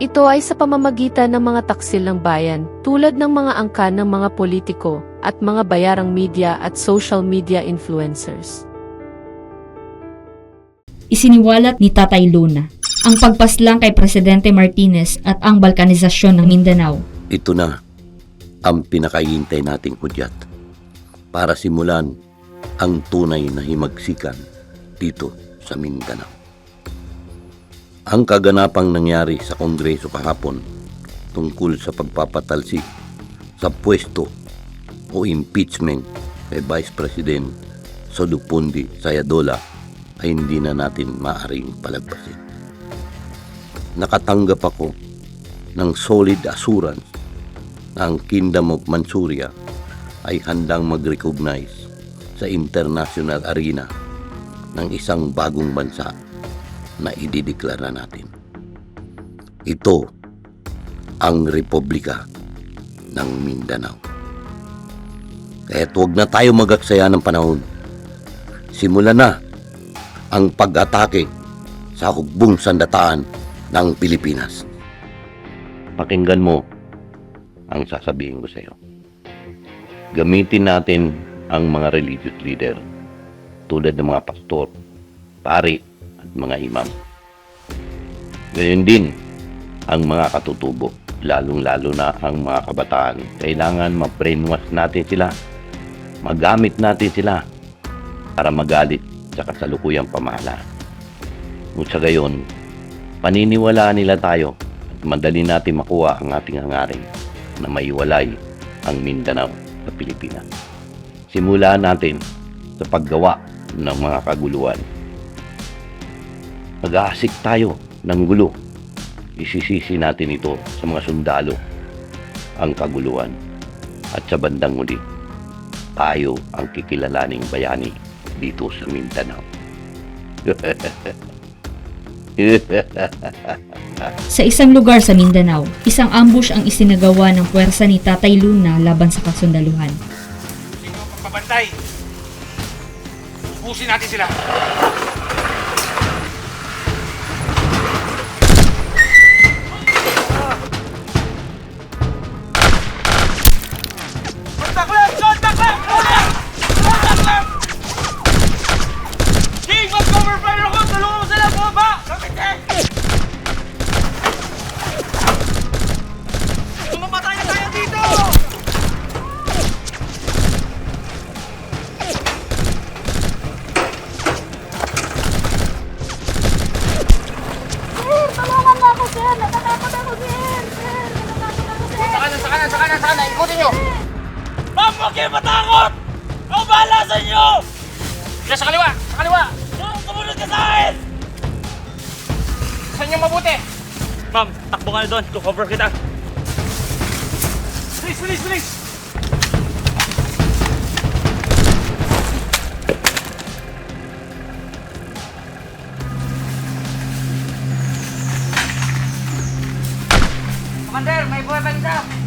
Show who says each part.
Speaker 1: Ito ay sa pamamagitan ng mga taksil ng bayan, tulad ng mga angkan ng mga politiko at mga bayarang media at social media influencers.
Speaker 2: Isiniwalat ni Tatay Luna ang pagpaslang kay Presidente Martinez at ang balkanisasyon ng Mindanao.
Speaker 3: Ito na ang pinakahihintay nating hudyat para simulan ang tunay na himagsikan dito sa Mindanao. Ang kaganapang nangyari sa Kongreso kahapon tungkol sa pagpapatalsik sa pwesto o impeachment kay Vice President Sodupundi Sayadola ay hindi na natin maaring palagpasin. Nakatanggap ako ng solid assurance na ang Kingdom of Manchuria ay handang mag-recognize sa international arena ng isang bagong bansa na idideklara natin. Ito ang Republika ng Mindanao. Kaya huwag na tayo magaksaya ng panahon. Simulan na ang pag-atake sa hugbong sandataan ng Pilipinas. Pakinggan mo ang sasabihin ko sa iyo. Gamitin natin ang mga religious leader tulad ng mga pastor, pari at mga imam. Gayon din ang mga katutubo, lalong-lalo na ang mga kabataan. Kailangan ma-brainwash natin sila, magamit natin sila para magalit sa kasalukuyang pamahalaan. Kung sa gayon, paniniwalaan nila tayo at madali natin makuha ang ating hangarin na maiwalay ang Mindanao sa Pilipinas. Simulaan natin sa paggawa ng mga kaguluhan. Mag-aasik tayo ng gulo. Isisisi natin ito sa mga sundalo ang kaguluhan. At sa bandang huli, tayo ang kikilalaning bayani dito sa Mindanao.
Speaker 2: Sa isang lugar sa Mindanao, isang ambush ang isinagawa ng puwersa ni Tatay Luna laban sa kasundaluhan.
Speaker 4: Sino ang pagpapantay? Ubusin natin sila. Nyo! Ma'am, huwag kayo matakot! Ako bahala sa inyo! Diyan sa kaliwa! Sa kaliwa! Yung kumunod ka sa akin! Saan yung mabuti? Ma'am, takbo ka na doon. Cover kita. Bilis, bilis, bilis! Commander, may buhay pa